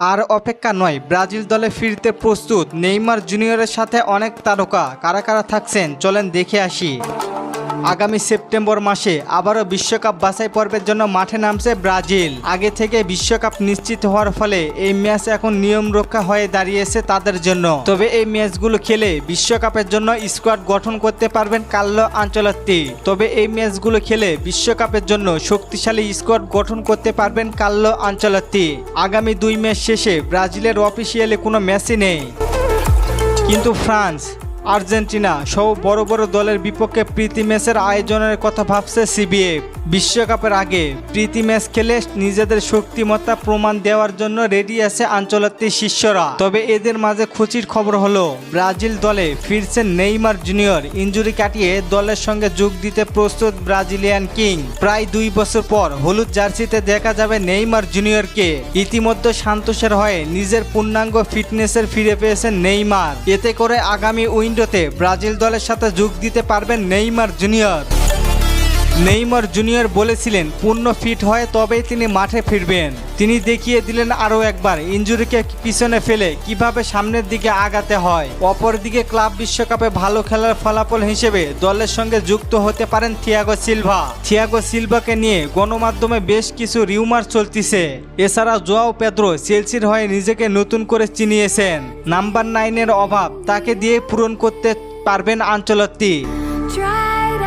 আর অপেক্ষা নয়, ব্রাজিল দলে ফিরতে প্রস্তুত। নেইমার জুনিয়রের সাথে অনেক তারকা, কারা কারা থাকছেন চলেন দেখে আসি। আগামী সেপ্টেম্বর মাসে আবারও বিশ্বকাপ বাছাই পর্বের জন্য মাঠে নামছে ব্রাজিল। আগে থেকে বিশ্বকাপ নিশ্চিত হওয়ার ফলে এই ম্যাচ এখন নিয়ম রক্ষা হয়ে দাঁড়িয়েছে তাদের জন্য। তবে এই ম্যাচগুলো খেলে বিশ্বকাপের জন্য স্কোয়াড গঠন করতে পারবেন কাল্লো আঞ্চলত্তি। তবে এই ম্যাচগুলো খেলে বিশ্বকাপের জন্য শক্তিশালী স্কোয়াড গঠন করতে পারবেন কাল্লো আঞ্চলত্তি। আগামী দুই ম্যাচ শেষে ব্রাজিলের অফিসিয়ালে কোনো ম্যাচই নেই। কিন্তু ফ্রান্স আর্জেন্টিনা সহ বড় বড় দলের বিপক্ষে প্রীতি ম্যাচের আয়োজনের কথা ভাবছে সিবিএফ বিশ্বকাপের আগে প্রীতি ম্যাচ খেলে নিজেদের শক্তিমত্তা প্রমাণ দেওয়ার জন্য রেডি আছে আঞ্চলাত্তির শিষ্যরা। তবে এদের মাঝে খুচির খবর হলো, ব্রাজিল দলে ফিরছেন নেইমার জুনিয়র। ইঞ্জুরি কাটিয়ে দলের সঙ্গে যোগ দিতে প্রস্তুত ব্রাজিলিয়ান কিং। প্রায় দুই বছর পর হলুদ জার্সিতে দেখা যাবে নেইমার জুনিয়রকে। ইতিমধ্যে সান্তোষের হয়ে নিজের পূর্ণাঙ্গ ফিটনেসের ফিরে পেয়েছেন নেইমার। এতে করে আগামী উইন্ডোতে ব্রাজিল দলের সাথে যোগ দিতে পারবেন নেইমার জুনিয়র। নেইমার জুনিয়র বলেছিলেন, পূর্ণ ফিট হয় তবেই তিনি মাঠে ফিরবেন। তিনি দেখিয়ে দিলেন আরও একবার, ইঞ্জুরিকে পিছনে ফেলে কীভাবে সামনের দিকে আগাতে হয়। অপরদিকে ক্লাব বিশ্বকাপে ভালো খেলার ফলাফল হিসেবে দলের সঙ্গে যুক্ত হতে পারেন থিয়াগো সিলভা। থিয়াগো সিলভাকে নিয়ে গণমাধ্যমে বেশ কিছু রিউমার চলতিছে। এছাড়া জোয়াও পেদ্রো চেলসির হয়ে নিজেকে নতুন করে চিনিয়েছেন। নাম্বার নাইনের অভাব তাকে দিয়ে পূরণ করতে পারবেন আঞ্চলত্তি।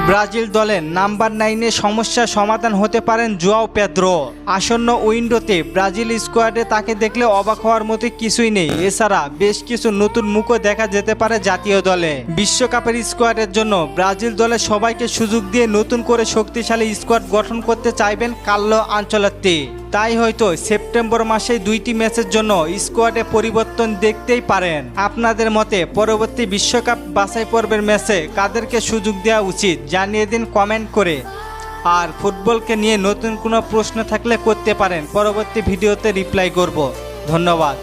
ব্রাজিল দলের নাম্বার নাইনে সমস্যা সমাধান হতে পারেন জুয়াও পেদ্রো। আসন্ন উইন্ডোতে ব্রাজিল স্কোয়াডে তাকে দেখলে অবাক হওয়ার মতো কিছুই নেই। এছাড়া বেশ কিছু নতুন মুখও দেখা যেতে পারে জাতীয় দলে। বিশ্বকাপের স্কোয়াডের জন্য ব্রাজিল দলে সবাইকে সুযোগ দিয়ে নতুন করে শক্তিশালী স্কোয়াড গঠন করতে চাইবেন কাল্লো আঞ্চলাত্তি। তাই হয়তো সেপ্টেম্বর মাসে দুইটি ম্যাচের জন্য স্কোয়াডে পরিবর্তন দেখতেই পারেন। আপনাদের মতে পরবর্তী বিশ্বকাপ বাছাই পর্বের ম্যাচে কাদেরকে সুযোগ দেওয়া উচিত জানিয়ে দিন কমেন্ট করে। আর ফুটবলকে নিয়ে নতুন কোনো প্রশ্ন থাকলে করতে পারেন। পরবর্তী ভিডিওতে রিপ্লাই করব। ধন্যবাদ।